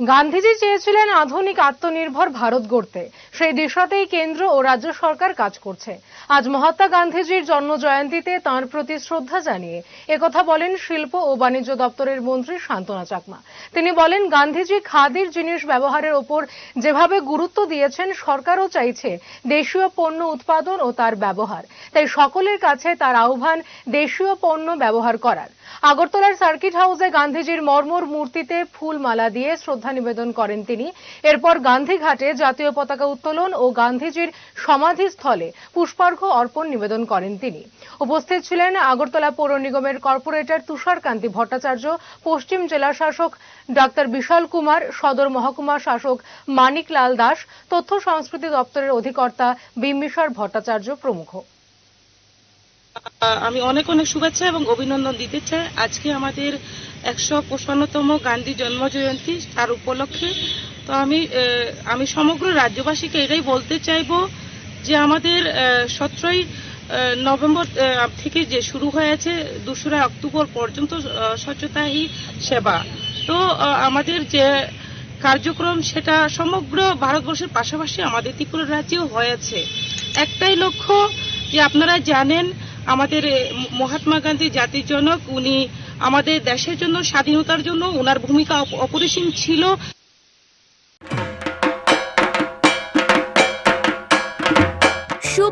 গান্ধীজি চেয়েছিলেন আধুনিক আত্মনির্ভর ভারত গড়তে। সেই দিশাতেই কেন্দ্র ও রাজ্য সরকার কাজ করছে। আজ মহাত্মা গান্ধীজির জন্ম জয়ন্তীতে তাঁর প্রতি শ্রদ্ধা জানিয়ে একথা বলেন শিল্প ও বাণিজ্য দপ্তরের মন্ত্রী শান্তনা চাকমা। তিনি বলেন, গান্ধীজি খাদির জিনিস ব্যবহারের ওপর যেভাবে গুরুত্ব দিয়েছেন, সরকারও চাইছে দেশীয় পণ্য উৎপাদন ও তার ব্যবহার। তাই সকলের কাছে তার আহ্বান দেশীয় পণ্য ব্যবহার করার। আগরতলার সার্কিট হাউসে গান্ধীজির মর্মর মূর্তিতে ফুল মালা দিয়ে শ্রদ্ধা নিবেদন করেন তিনি। এরপর গান্ধীঘাটে জাতীয় পতাকা উত্তোলন ও গান্ধীজির সমাধিস্থলে পুষ্পার্ঘ্য অর্পণ নিবেদন করেন তিনি। উপস্থিত ছিলেন আগরতলা পৌর নিগমের কর্পোরেটর তুষারকান্তি ভট্টাচার্য, পশ্চিম জেলা শাসক ডাক্তার বিশাল কুমার, সদর মহকুমা শাসক মানিক লাল দাস, তথ্য সংস্কৃতি দপ্তরের অধিকর্তা বিম্বিসার ভট্টাচার্য প্রমুখ। আমি অনেক অনেক শুভেচ্ছা এবং অভিনন্দন দিতে চাই। আজকে আমাদের একশো পঁচপান্নতম গান্ধী জন্ম জয়ন্তী তার উপলক্ষে। তো আমি আমি সমগ্র রাজ্যবাসীকে এটাই বলতে চাইব যে আমাদের সতেরোই নভেম্বর থেকে যে শুরু হয়েছে দোসরা অক্টোবর পর্যন্ত স্বচ্ছতা হি সেবা। তো আমাদের যে কার্যক্রম, সেটা সমগ্র ভারতবর্ষের পাশাপাশি আমাদের ত্রিপুরা রাজ্যেও হয়েছে। একটাই লক্ষ্য যে আপনারা জানেন, আমাদের মহাত্মা গান্ধী জাতির জনক, উনি আমাদের দেশের জন্য, স্বাধীনতার জন্য ওনার ভূমিকা অপ- অপরিসীম ছিল।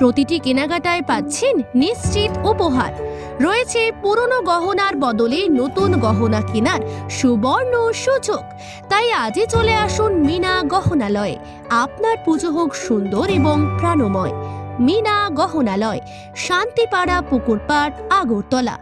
প্রতিটি কেনাকাটায় পাচ্ছেন নিশ্চিত উপহার। রয়েছে পুরনো গহনার বদলে নতুন গহনা কেনার সুবর্ণ সুযোগ। তাই আজই চলে আসুন মিনা গহনালয়ে। আপনার পুজো হোক সুন্দর এবং প্রাণময়। মিনা গহনালয়, শান্তিপাড়া পুকুরপাড়, আগরতলা।